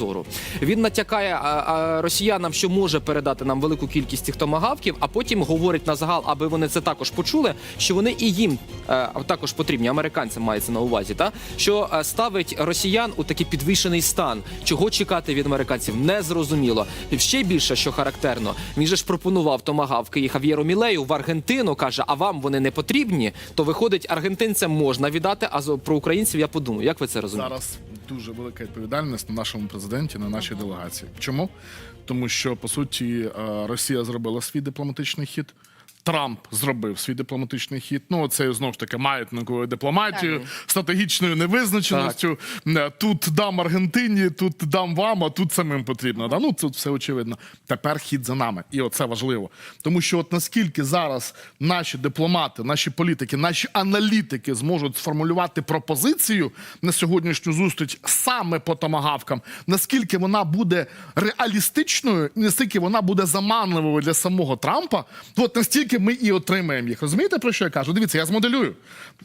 зору. Він натякає а, а, росіянам, що може передати нам велику кількість цих томагавків, а потім говорить на загал, аби вони це також почули, що вони і їм е, також потрібні. Американцям мається на увазі, та що е, ставить росіян у такий підвішений стан. Чого чекати від американців, не зрозуміло. І ще більше, що характерно, він же ж пропонував томагавки і Хав'єру Мілею в Аргентину. каже: а вам вони не потрібні? То виходить, аргентинцям можна віддати, а про українців я подумаю. Як ви це розумієте? Зараз дуже велика відповідальність на нашому президенті, на нашій делегації. Чому? Тому що по суті е, Росія зробила свій дипломатичний хід. Трамп зробив свій дипломатичний хід. Ну, це знову ж таки маятниковою дипломатією, стратегічною невизначеністю. Е, Тут дам Аргентині, тут дам вам, а тут самим потрібно. Да? Ну, тут все очевидно. Тепер хід за нами. І оце важливо. Тому що, от наскільки зараз наші дипломати, наші політики, наші аналітики зможуть сформулювати пропозицію на сьогоднішню зустріч саме по томагавкам, наскільки вона буде реалістичною, наскільки вона буде заманливою для самого Трампа, то от настільки ми і отримаємо їх. Розумієте, про що я кажу? Дивіться, я змоделюю.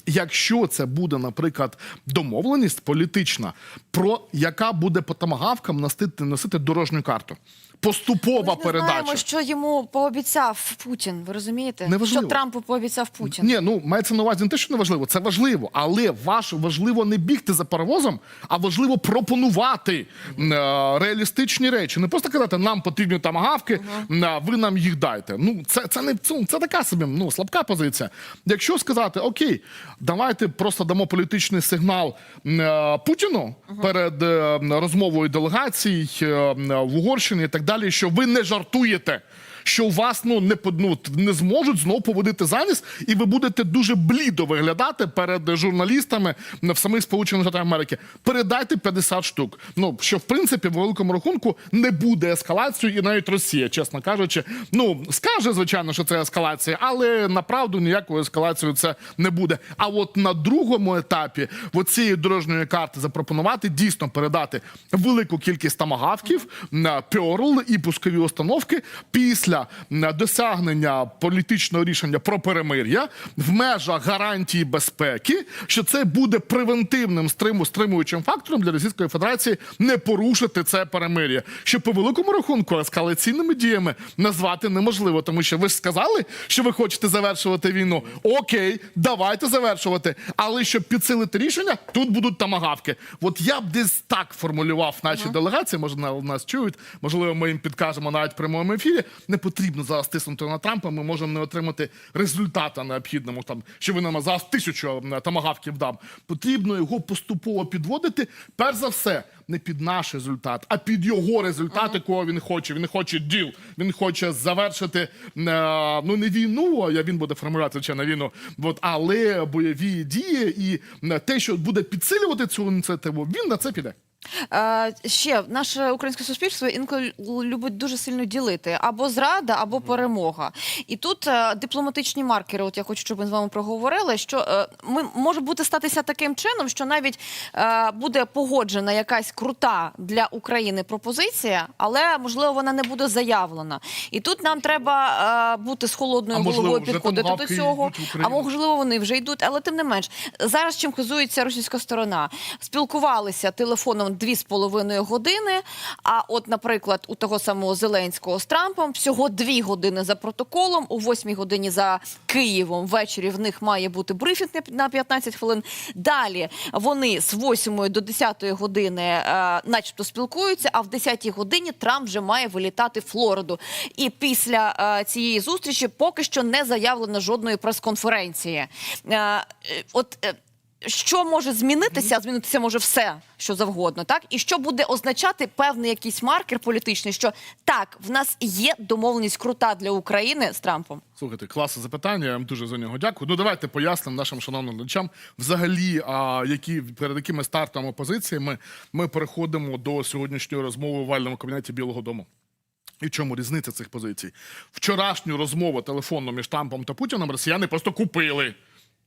Якщо це буде, наприклад, домовленість політична, про яка буде по томагавкам носити, носити дорожню карту. Поступова Ми не передача. знаємо, що йому пообіцяв Путін. Ви розумієте? Неважливо. Що Трампу пообіцяв Путін? Ні, ну мається на увазі не те, що не важливо, це важливо, але ваш важливо не бігти за паровозом, а важливо пропонувати е, реалістичні речі. Не просто казати, нам потрібні тамагавки, е, ви нам їх дайте. Ну це, це не це, це така собі ну слабка позиція. Якщо сказати, окей, давайте просто дамо політичний сигнал е, Путіну перед е, розмовою делегацій е, в Угорщині і так далі, що ви не жартуєте що у вас ну не ну, не зможуть знову поводити заніс, і ви будете дуже блідо виглядати перед журналістами в самих Сполучених Штатах Америки. Передайте 50 штук. Ну що в принципі в великому рахунку не буде ескалацією, і навіть Росія, чесно кажучи, ну скаже звичайно, що це ескалація, але направду ніякою ескалацією це не буде. А от на другому етапі оцієї дорожньої карти запропонувати дійсно передати велику кількість тамагавків на Пьорл і пускові установки після м, досягнення політичного рішення про перемир'я в межах гарантії безпеки, що це буде превентивним стриму стримуючим фактором для Російської Федерації не порушити це перемир'я. Що по великому рахунку ескалаційними діями назвати неможливо, тому що ви ж сказали, що ви хочете завершувати війну. Окей, давайте завершувати. Але щоб підсилити рішення, тут будуть тамагавки. От я б десь так формулював наші делегації. Може, на- нас чують, можливо, ми їм підкажемо навіть в прямому ефірі. Не потрібно зараз тиснути на Трампа. Ми можемо не отримати результата необхідному, там що ви нам зараз тисячу тамагавків дам. Потрібно його поступово підводити. Перш за все, не під наш результат, а під його результат, якого він хоче. Він хоче діл. Він хоче завершити е, ну не війну, а він буде формулювати звичайно війну. От, але бойові дії і те, що буде підсилювати цю ініціативу, він на це піде. Е, ще наше українське суспільство інколи любить дуже сильно ділити або зрада, або перемога. І тут е, дипломатичні маркери. От я хочу, щоб ми з вами проговорили, що е, ми може бути статися таким чином, що навіть е, буде погоджена якась крута для України пропозиція, але можливо вона не буде заявлена. І тут нам треба е, бути з холодною А, можливо, головою вже підходити до цього. йдуть в А Україну. можливо, вони вже йдуть, але тим не менш, зараз чим хизується російська сторона? Спілкувалися телефоном дві з половиною години. А от, наприклад, у того самого Зеленського з Трампом всього дві години за протоколом, у восьмій годині за Києвом. Ввечері в них має бути брифінг на 15 хвилин. Далі вони з 8 до 10 години, е, начебто, спілкуються. А в 10 годині Трамп вже має вилітати в Флориду. І після е, цієї зустрічі поки що не заявлено жодної прес-конференції. Е, е, от е, що може змінитися? Змінитися може все, що завгодно, так і що буде означати певний якийсь маркер політичний, що так, в нас є домовленість крута для України з Трампом. Слухайте, класне запитання. Я вам дуже за нього дякую. Ну давайте пояснимо нашим шановним глядачам, взагалі, а, які перед якими стартами позиціями ми переходимо до сьогоднішньої розмови у вальному кабінеті Білого Дому. І в чому різниця цих позицій? Вчорашню розмову телефонну між Трампом та Путіним росіяни просто купили.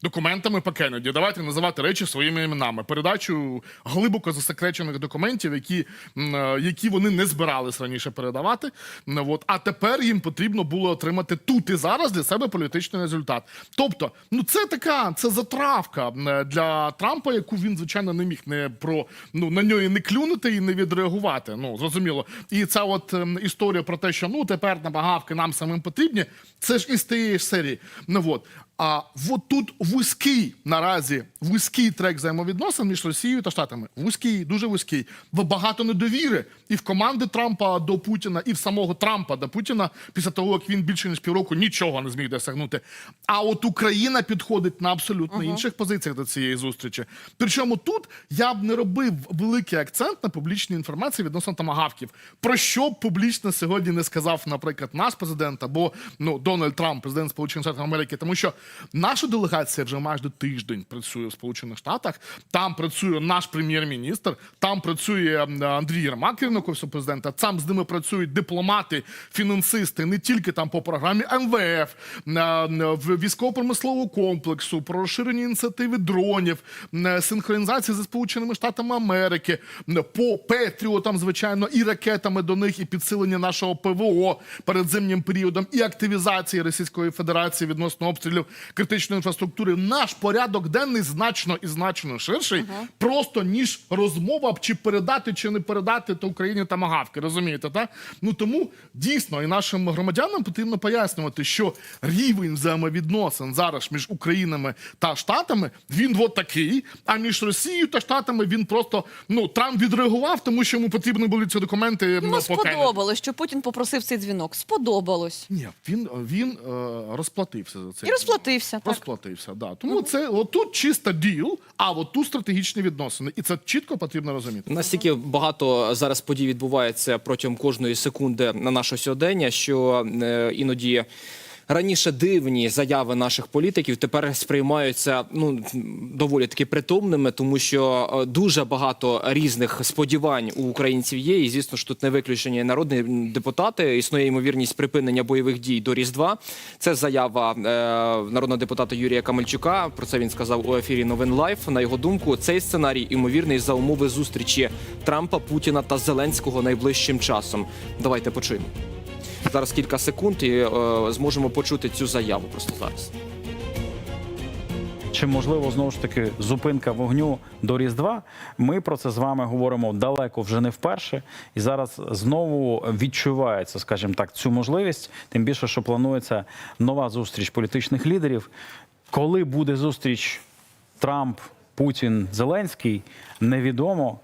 Документами по Кеннеді. Давайте називати речі своїми іменами. Передачу глибоко засекречених документів, які, е, які вони не збирались раніше передавати. Ну, от. А тепер їм потрібно було отримати тут і зараз для себе політичний результат. Тобто, ну це така це затравка для Трампа, яку він, звичайно, не міг не про ну на нього не клюнути і не відреагувати. Ну зрозуміло. І ця от історія про те, що ну тепер набагавки нам самим потрібні, це ж із тієї серії. Ну от. А от тут вузький наразі вузький трек взаємовідносин між Росією та Штатами. Вузький, дуже вузький. Багато недовіри і в команди Трампа до Путіна, і в самого Трампа до Путіна після того, як він більше ніж півроку нічого не зміг досягнути. А от Україна підходить на абсолютно інших позиціях до цієї зустрічі. Причому тут я б не робив великий акцент на публічній інформації відносно тамагавків. Про що б публічно сьогодні не сказав, наприклад, наш президент або ну Дональд Трамп, президент Сполучених Штатів Америки, тому що наша делегація вже майже тиждень працює в Сполучених Штатах. Там працює наш прем'єр-міністр, там працює Андрій Єрмак, керівник офісу президента. Там з ними працюють дипломати, фінансисти, не тільки там по програмі МВФ, на- в військово-промислового комплексу, про розширення ініціативи дронів, м, синхронізації зі Сполученими Штатами Америки, по Петріотам, звичайно, і ракетами до них, і підсилення нашого ПВО перед зимнім періодом, і активізації Російської Федерації відносно обстрілів критичної інфраструктури. Наш порядок денний значно і значно ширший, просто ніж розмова чи передати, чи не передати то Україні тамагавки. Розумієте, так? Ну тому дійсно і нашим громадянам потрібно пояснювати, що рівень взаємовідносин зараз між Українами та Штатами він от такий, а між Росією та Штатами він просто ну Трамп відреагував, тому що йому потрібні були ці документи. Йому ну, сподобалось, що Путін попросив цей дзвінок. Сподобалось. Ні, він, він е, розплатився за це. І розплатився. Так. Розплатився, да. Тому це отут чисто діл, а от тут стратегічні відносини. І це чітко потрібно розуміти. Настільки багато зараз подій відбувається протягом кожної секунди на нашого сьогодення, що е, іноді. Раніше дивні заяви наших політиків тепер сприймаються ну доволі таки притомними, тому що е, дуже багато різних сподівань у українців є. І звісно ж тут не виключені народні депутати. Існує ймовірність припинення бойових дій до Різдва. Це заява е, народного депутата Юрія Камельчука. Про це він сказав у ефірі Новин Лайф. На його думку, цей сценарій ймовірний за умови зустрічі Трампа, Путіна та Зеленського найближчим часом. Давайте почуємо. Зараз кілька секунд і е, зможемо почути цю заяву просто зараз. Чи можливо знову ж таки зупинка вогню до Різдва? Ми про це з вами говоримо далеко вже не вперше, і зараз знову відчувається, скажімо так, цю можливість. Тим більше, що планується нова зустріч політичних лідерів. Коли буде зустріч Трамп, Путін, Зеленський, невідомо.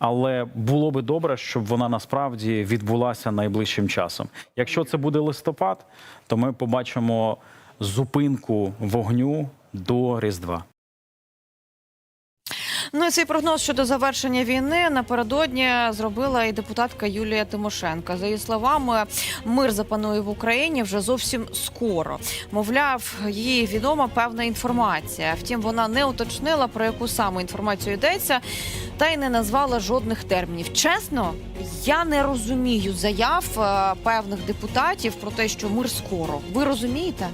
Але було би добре, щоб вона насправді відбулася найближчим часом. Якщо це буде листопад, то ми побачимо зупинку вогню до Різдва. Ну і цей прогноз щодо завершення війни напередодні зробила і депутатка Юлія Тимошенко. За її словами, мир запанує в Україні вже зовсім скоро. Мовляв, їй відома певна інформація. Втім, вона не уточнила про яку саме інформацію йдеться, та й не назвала жодних термінів. Чесно, я не розумію заяв е, певних депутатів про те, що мир скоро. Ви розумієте?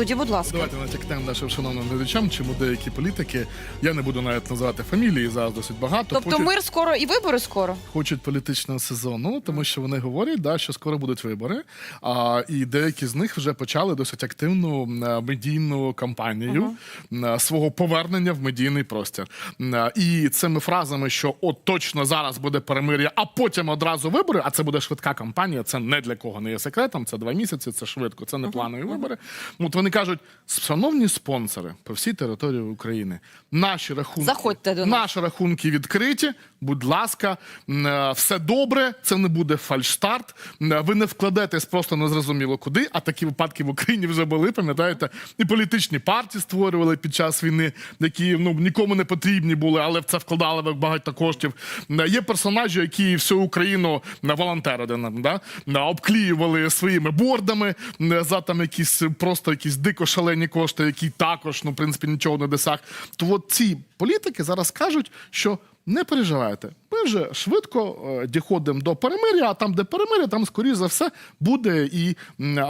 Тоді, будь ласка. Давайте натякнемо нашим шановним глядачам, чому деякі політики, я не буду навіть називати фамілії, зараз досить багато. Тобто хочуть, мир скоро і вибори скоро. хочуть політичного сезону, тому що вони говорять, да, що скоро будуть вибори. А, і деякі з них вже почали досить активну е, медійну кампанію е, свого повернення в медійний простір. Е, І цими фразами, що от точно зараз буде перемир'я, а потім одразу вибори. А це буде швидка кампанія. Це не для кого не є секретом. Це два місяці, це швидко, це не планові вибори. От вони кажуть, шановні спонсори по всій території України, наші рахунки Заходьте до нас. Наші рахунки відкриті. Будь ласка, е, все добре. Це не буде фальштарт. Е, Ви не вкладетесь просто незрозуміло куди. А такі випадки в Україні вже були. Пам'ятаєте, і політичні партії створювали під час війни, які ну нікому не потрібні були, але в це вкладали багато коштів. Е, Є персонажі, які всю Україну на волонтерили, да? на- обклеювали своїми бордами за там якісь просто якісь дико шалені кошти, які також ну в принципі нічого не досяг. То от ці політики зараз кажуть, що не переживайте. Ми вже швидко е, діходимо до перемир'я, а там, де перемир'я, там, скоріш за все, буде і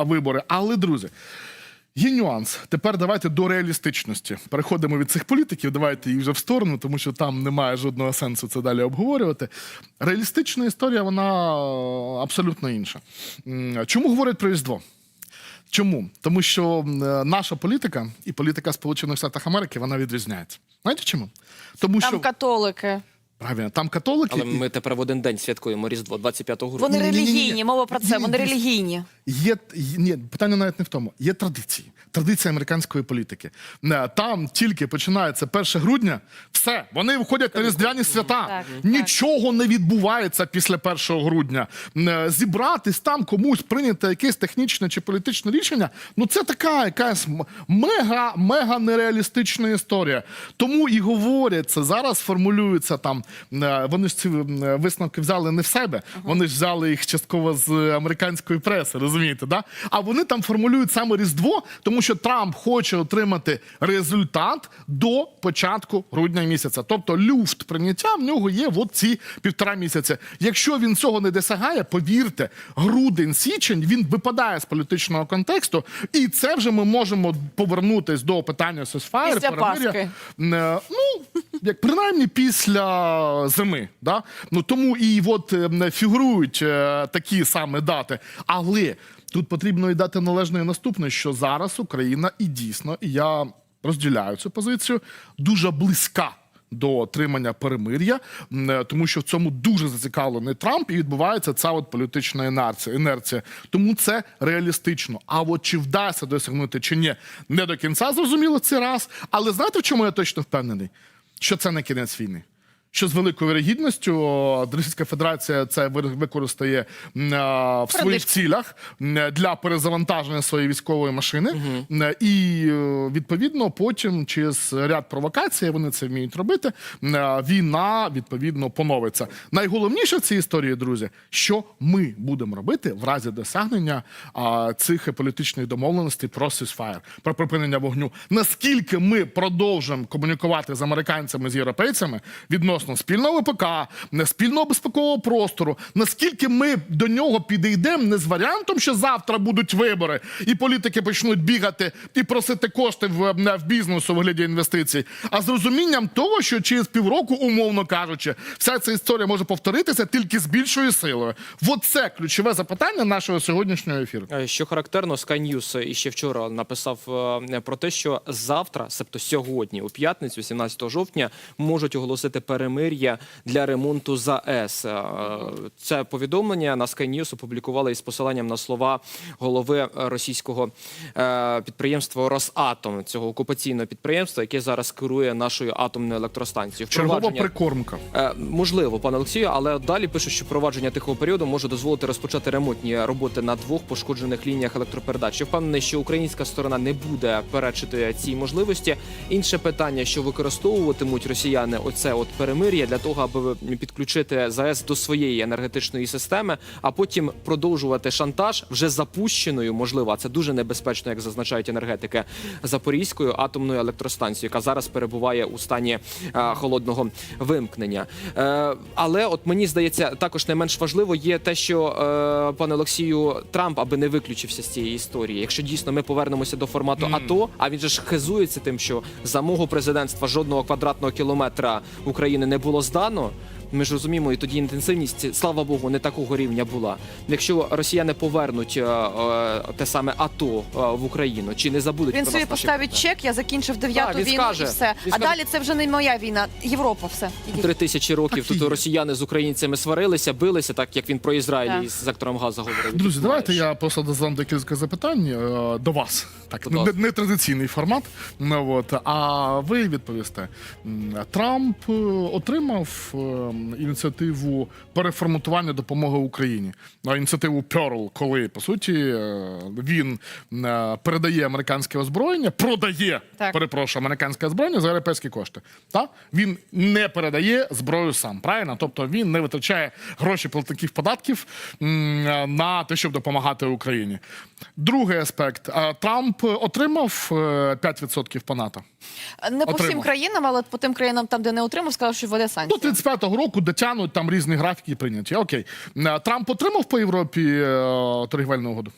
вибори. Але, друзі, Є нюанс. Тепер давайте до реалістичності. Переходимо від цих політиків. Давайте їх вже в сторону, тому що там немає жодного сенсу це далі обговорювати. Реалістична історія, вона е, абсолютно інша. Чому говорять про Різдво? Чому? Тому що е, наша політика і політика Сполучених Штатів Америки вона відрізняється. Знаєте чому? Тому Там що католики. Правильно, там католики. Але ми тепер в один день святкуємо Різдво, 25 грудня. Вони релігійні, мова про це. Вони релігійні. Є, ні, питання навіть не в тому. Є традиції. Традиція американської політики. Е, Там тільки починається 1 грудня, все, вони виходять на різдвяні свята. Так, Нічого не відбувається після 1 грудня. Е, Зібратись там комусь прийняти якесь технічне чи політичне рішення. Ну це така якась мега, мега нереалістична історія. Тому і говорять це зараз. Формулюються там. Е, Вони ж ці е, висновки взяли не в себе. Вони ж взяли їх частково з американської преси, розумієте, да? А вони там формулюють саме Різдво, тому що Трамп хоче отримати результат до початку грудня місяця. Тобто люфт прийняття в нього є от ці півтора місяця. Якщо він цього не досягає, повірте, грудень, січень він випадає з політичного контексту, і це вже ми можемо повернутись до питання сосфаєр. Е, Ну, як принаймні після зими. Да? Ну, тому і от е, фігурують е, такі саме дати. Але тут потрібно і дати належне наступне, що зараз Україна і дійсно, і я розділяю цю позицію, дуже близька. До отримання перемир'я, е, тому що в цьому дуже зацікавлений Трамп, і відбувається ця от політична інерція. інерція. Тому це реалістично. А от чи вдасться досягнути чи ні, не до кінця зрозуміло цей раз. Але знаєте, в чому я точно впевнений? Що це не кінець війни. Що з великою вірогідністю Російська Федерація це використає в своїх цілях для перезавантаження своєї військової машини. М, І е, відповідно потім через ряд провокацій вони це вміють робити. Війна відповідно поновиться. Найголовніше в цій історії, друзі, що ми будемо робити в разі досягнення цих політичних домовленостей про ceasefire, про припинення вогню. Наскільки ми продовжимо комунікувати з американцями з європейцями відносно спільного ВПК, не спільного безпекового простору, наскільки ми до нього підійдемо не з варіантом, що завтра будуть вибори, і політики почнуть бігати і просити кошти в, в бізнес у вигляді інвестицій, а з розумінням того, що через півроку, умовно кажучи, вся ця історія може повторитися тільки з більшою силою. От це ключове запитання нашого сьогоднішнього ефіру. Е, Що характерно, Sky News іще вчора написав е, про те, що завтра, себто сьогодні, у п'ятницю, 17 жовтня, можуть оголосити перемир'я для ремонту ЗАЕС. Е, Це повідомлення на Sky News опублікували із посиланням на слова голови російського е, підприємства Росатом, цього окупаційного підприємства, яке зараз керує нашою атомною електростанцією. Чергова прикормка. Е, Можливо, пане Олексію, але далі пишуть, що провадження тихого періоду може дозволити розпочати ремонтні роботи на двох пошкоджених лініях електропередач. Я впевнений, що українська сторона не буде перечити цій можливості. Інше питання, що використовуватимуть росіяни оце от перемир'я для того, аби підключити ЗАЕС до своєї енергетичної системи, а потім продовжувати шантаж вже запущеною, можливо, а це дуже небезпечно, як зазначають енергетики Запорізькою атомною електростанцією, яка зараз перебуває у стані е, холодного вимкнення. Е, але от мені здається, також не менш важливо є те, що е, пане Олексію Трамп аби не виключився з цієї історії. Якщо дійсно ми повернемося до формату АТО, а він же ж хизується тим, що за мого президентства жодного квадратного кілометра України не було здано. Ми ж розуміємо, і тоді інтенсивність, слава Богу, не такого рівня була. Якщо росіяни повернуть е, е, те саме АТО е, в Україну, чи не забудуть Він про собі нас наші поставить питання? чек, я закінчив дев'яту він війну скаже. і все. Він А скаже. далі це вже не моя війна. Європа, все. Ідіть. Три тисячі років тут росіяни з українцями сварилися, билися, так як він про Ізраїль Так. із сектором газу говорив. Друзі, Ти давайте знаєш. я просто задам декілька запитань е, до вас. Так, Будь не, ласка. не традиційний формат. Ну, от, а ви відповісте. М, Трамп е, отримав е, ініціативу переформатування допомоги Україні. А ініціативу Pearl, коли по суті е, він е, передає американське озброєння, продає, Так. перепрошую, американське озброєння за європейські кошти. Та? Він не передає зброю сам, правильно? Тобто він не витрачає гроші платників податків на те, щоб допомагати Україні. Другий аспект. Трамп отримав е, 5% по НАТО. Не по всім Отримав. країнам, але по тим країнам, там, де не отримав, сказав, що введе До санкції. 35-го року дотягнуть там різні графіки прийняті. Окей. Е, Трамп отримав по Європі е, торгівельну угоду.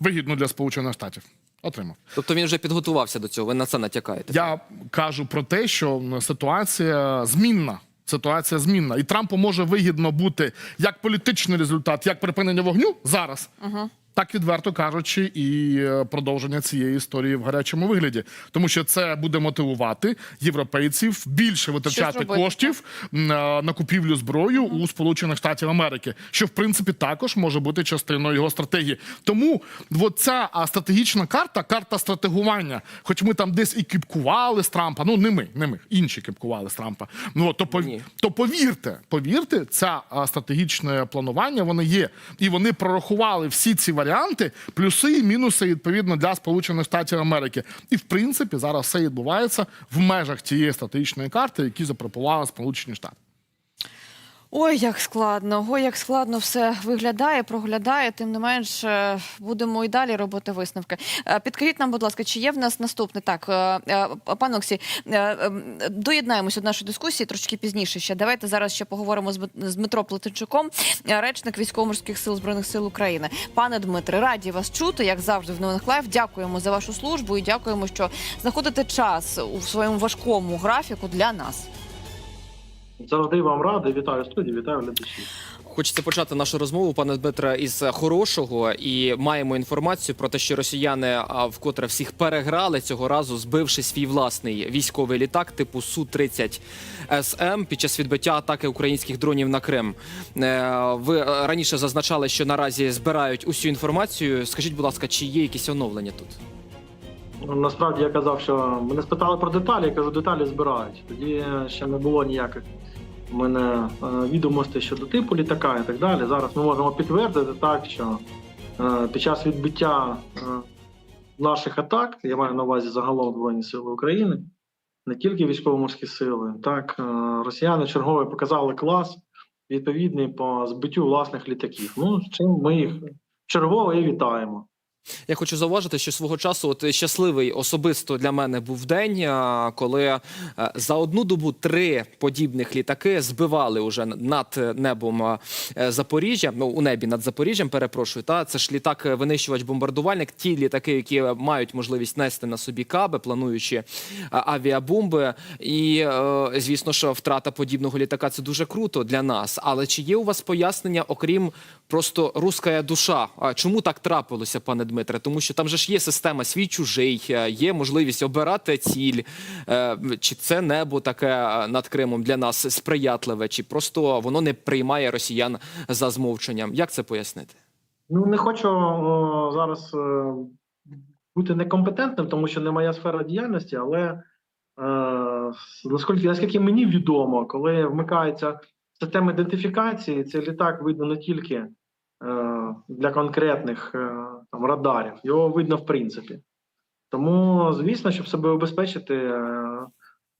Вигідну для Сполучених Штатів. Отримав. Тобто він вже підготувався до цього. Ви на це натякаєте. Я кажу про те, що ситуація змінна. Ситуація змінна, і Трампу може вигідно бути як політичний результат, як припинення вогню зараз, так відверто кажучи, і е, продовження цієї історії в гарячому вигляді, тому що це буде мотивувати європейців більше витрачати коштів на, на купівлю зброю у Сполучених Штатів Америки, що в принципі також може бути частиною його стратегії. Тому от ця стратегічна карта, карта стратегування, хоч ми там десь і кипкували з Трампа, ну не ми, не ми, інші кипкували з Трампа. Ну от, то, пов- то повірте, повірте, це стратегічне планування воно є, і вони прорахували всі ці варіанти, плюси і мінуси відповідно для Сполучених Штатів Америки. І в принципі зараз все відбувається в межах цієї стратегічної карти, які запропонували Сполучені Штати. Ой, як складно, ой, як складно все виглядає, проглядає. Тим не менш, е, будемо і далі робити висновки. Е, Підкажіть нам, будь ласка, чи є в нас наступне? Так, е, е, е, доєднаємося до нашої дискусії трошки пізніше. Ще давайте зараз ще поговоримо з Дмит- Дмитро Плетенчуком, речник військово-морських сил збройних сил України. Пане Дмитре, раді вас чути, як завжди в новинах лайв. Дякуємо за вашу службу і дякуємо, що знаходите час у своєму важкому графіку для нас. Завжди вам радий. Вітаю студію, вітаю глядачів. Хочеться почати нашу розмову, пане Дмитре, із хорошого. І маємо інформацію про те, що росіяни вкотре всіх переграли цього разу, збивши свій власний військовий літак типу су 30 СМ під час відбиття атаки українських дронів на Крим. Е, Ви е, раніше зазначали, що наразі збирають усю інформацію. Скажіть, будь ласка, чи є якісь оновлення тут? Ну, Насправді я казав, що мене спитали про деталі, я кажу, деталі збирають. Тоді ще не було ніяких у мене е, відомостей щодо типу літака і так далі. Зараз ми можемо підтвердити так, що е, під час відбиття е, наших атак, я маю на увазі загалом Збройні Сили України, не тільки військово-морські сили, так росіяни чергове показали клас відповідний по збиттю власних літаків. Ну, з чим ми їх чергово і вітаємо. Я хочу зауважити, що свого часу от щасливий особисто для мене був день, коли е, за одну добу три подібних літаки збивали уже над небом е, Запоріжжя. Ну у небі над Запоріжжям. Перепрошую, та це ж літак е, винищувач бомбардувальник. Ті літаки, які мають можливість нести на собі каби, плануючи авіабомби. І звісно, що втрата подібного літака це дуже круто для нас. Але чи є у вас пояснення, окрім просто руская душа? А чому так трапилося, пане Дмитре? Тому що там же ж є система свій чужий, е, є можливість обирати ціль. Е, Чи це небо таке е, над Кримом для нас сприятливе, чи просто воно не приймає росіян за змовченням? Як це пояснити? Ну не хочу о, зараз е, бути некомпетентним, тому що не моя сфера діяльності, але наскільки, наскільки мені відомо, коли вмикається система ідентифікації, цей літак видно не тільки для конкретних е, там радарів, його видно в принципі. Тому, звісно, щоб себе обезпечити, е,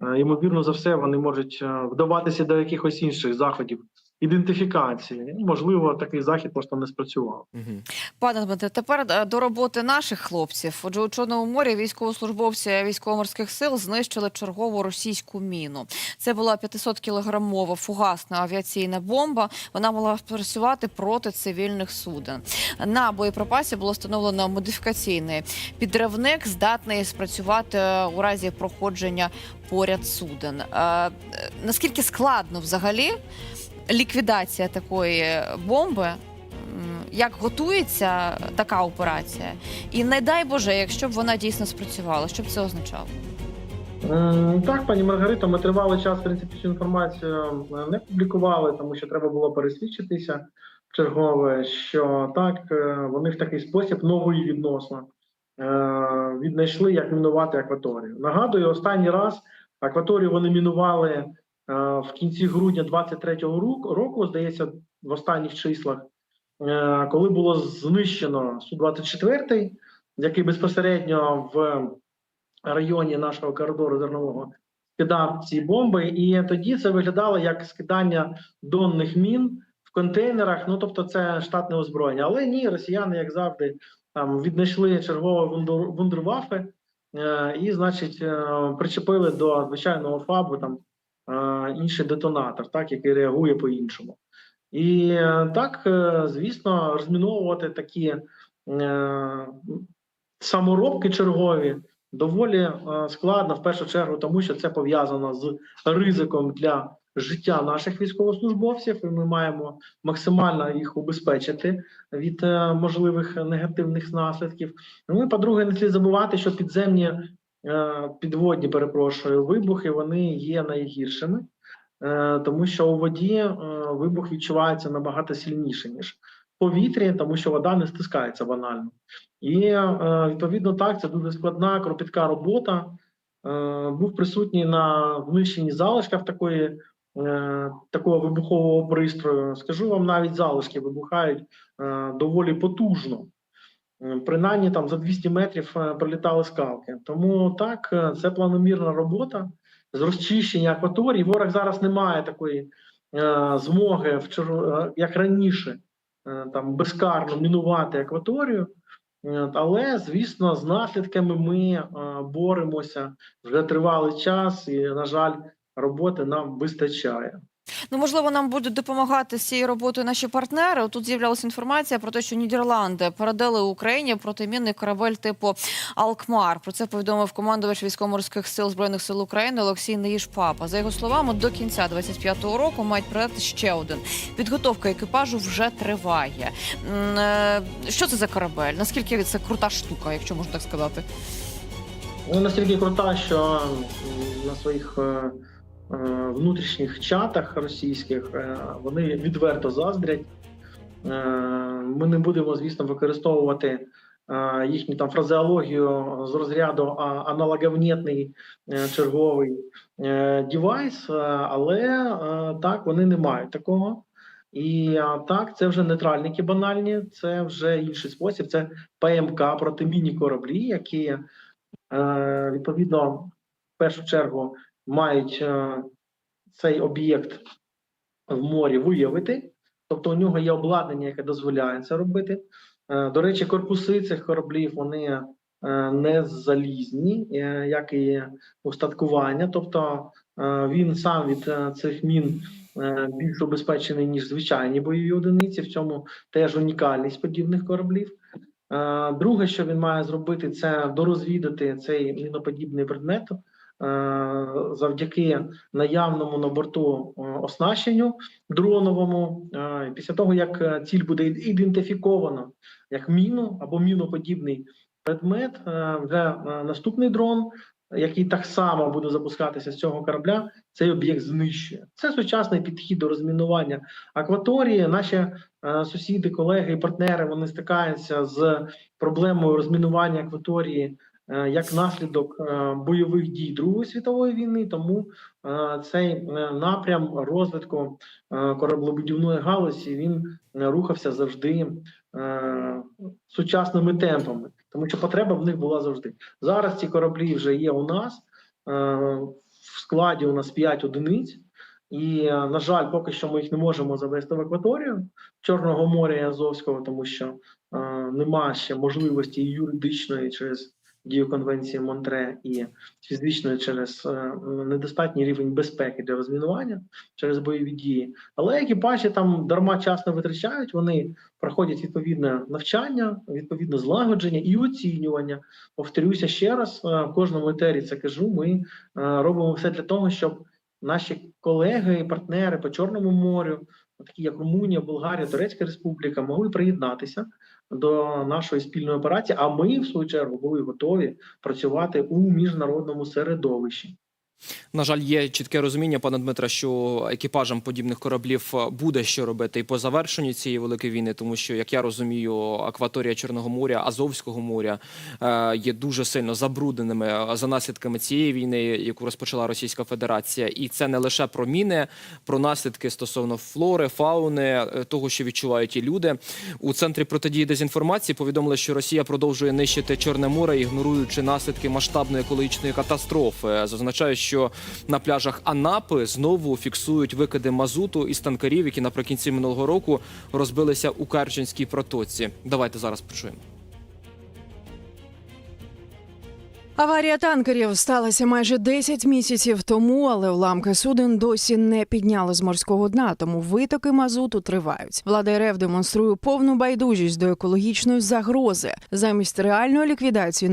е, ймовірно за все, вони можуть е, вдаватися до якихось інших заходів ідентифікації. Можливо, такий захід просто не спрацював. Угу. Пане Дмитре, тепер е, до роботи наших хлопців. Отже, у Чорному морі військовослужбовці військово-морських сил знищили чергову російську міну. Це була 500 кілограмова фугасна авіаційна бомба. Вона мала працювати проти цивільних суден. На боєприпасі було встановлено модифікаційний підривник, здатний спрацювати е, у разі проходження поряд суден. Е, Наскільки складно взагалі ліквідація такої бомби? Як готується така операція? І не дай Боже, якщо б вона дійсно спрацювала, що б це означало? Так, пані Маргарита, ми тривалий час в принципі цю інформацію не публікували, тому що треба було пересвідчитися чергове, що так е, вони в такий спосіб новий відносно е, віднайшли, як мінувати акваторію. Нагадую, останній раз акваторію вони мінували в кінці грудня 23-го року, здається, в останніх числах, е, коли було знищено Су-24, який безпосередньо в районі нашого коридору зернового скидав ці бомби, і тоді це виглядало як скидання донних мін в контейнерах. Ну тобто, це штатне озброєння. Але ні, росіяни, як завжди, там віднайшли чергове вундер- вундервафи е, і, значить, е, причепили до звичайного фабу там е, інший детонатор, так який реагує по-іншому. І е, так, е, звісно, розміновувати такі. е, саморобки чергові доволі е, складно в першу чергу, тому що це пов'язано з ризиком для життя наших військовослужбовців, і ми маємо максимально їх убезпечити від е, можливих негативних наслідків. Ну і по-друге, не слід забувати, що підземні е, підводні, перепрошую, вибухи вони є найгіршими, е, тому що у воді е, вибух відчувається набагато сильніше ніж в повітрі, тому що вода не стискається банально. І е, відповідно так, це дуже складна, кропітка робота. Е, Був присутній на знищенні залишків такої, е, такого вибухового пристрою. Скажу вам, навіть залишки вибухають е, доволі потужно. Принаймні там за 200 метрів е, прилітали скалки. Тому так, е, це планомірна робота з розчищення акваторії. Ворог зараз не має такої е, змоги, як раніше, там безкарно мінувати акваторію. Але, звісно, з наслідками ми боремося вже тривалий час, і, на жаль, роботи нам вистачає. Ну, можливо, нам будуть допомагати з цією роботою наші партнери. Тут з'являлася інформація про те, що Нідерланди передали Україні протимінний корабель типу Алкмар. Про це повідомив командувач військово-морських сил збройних сил України Олексій Неїж-Папа. За його словами, до кінця 25-го року мають передати ще один. Підготовка екіпажу вже триває. Е, Що це за корабель? Наскільки це крута штука, якщо можна так сказати? Ну, настільки крута, що на своїх е, внутрішніх чатах російських е, вони відверто заздрять. Е, Ми не будемо, звісно, використовувати е, їхню там фразеологію з розряду аналоговнітний е, черговий е, девайс, е, але е, так вони не мають такого. І так, це вже нейтральники банальні, це вже інший спосіб. Це ПМК протимінні кораблі, які е, відповідно в першу чергу мають е, цей об'єкт в морі виявити. Тобто у нього є обладнання, яке дозволяє це робити. Е, До речі, корпуси цих кораблів вони е, не залізні, як і устаткування. Тобто він сам від цих мін більш убезпечений, ніж звичайні бойові одиниці. В цьому теж унікальність подібних кораблів. Друге, що він має зробити, це дорозвідати цей міноподібний предмет завдяки наявному на борту е, оснащенню дроновому. Е, Після того, як е, ціль буде ідентифіковано як міну або міноподібний предмет, е, вже е, наступний дрон, який так само буде запускатися з цього корабля, цей об'єкт знищує. Це сучасний підхід до розмінування акваторії. Наші е, сусіди, колеги і партнери вони стикаються з проблемою розмінування акваторії е, як наслідок е, бойових дій Другої світової війни. Тому е, цей е, напрям розвитку е, кораблебудівної галузі він е, рухався завжди е, сучасними темпами, тому що потреба в них була завжди. Зараз ці кораблі вже є у нас. Е, в складі у нас 5 одиниць. І, е, на жаль, поки що ми їх не можемо завести в акваторію Чорного моря і Азовського, тому що е, нема ще можливості юридичної через дію конвенції Монтре і фізичної через е, недостатній рівень безпеки для розмінування через бойові дії. Але екіпажі там дарма час витрачають. Вони проходять відповідне навчання, відповідне злагодження і оцінювання. Повторюся ще раз, е, в кожному етері це кажу. Ми е, робимо все для того, щоб наші колеги і партнери по Чорному морю, такі як Румунія, Болгарія, Турецька Республіка, могли приєднатися до нашої спільної операції. А ми, в свою чергу, були готові працювати у міжнародному середовищі. На жаль, є чітке розуміння, пане Дмитре, що екіпажам подібних кораблів е, буде що робити і по завершенню цієї великої війни, тому що, як я розумію, акваторія Чорного моря, Азовського моря е, є дуже сильно забрудненими е, за наслідками цієї війни, яку розпочала Російська Федерація, і це не лише про міни, про наслідки стосовно флори, фауни, того, що відчувають і люди. У центрі протидії дезінформації повідомили, що Росія продовжує нищити Чорне море, ігноруючи наслідки масштабної екологічної катастрофи. Зазначаю, що на пляжах Анапи знову фіксують викиди мазуту із танкерів, які наприкінці минулого року розбилися у Керченській протоці. Давайте зараз почуємо. Аварія танкерів сталася майже 10 місяців тому, але уламки суден досі не підняли з морського дна, тому витоки мазуту тривають. Влада РФ демонструє повну байдужість до екологічної загрози замість реальної ліквідації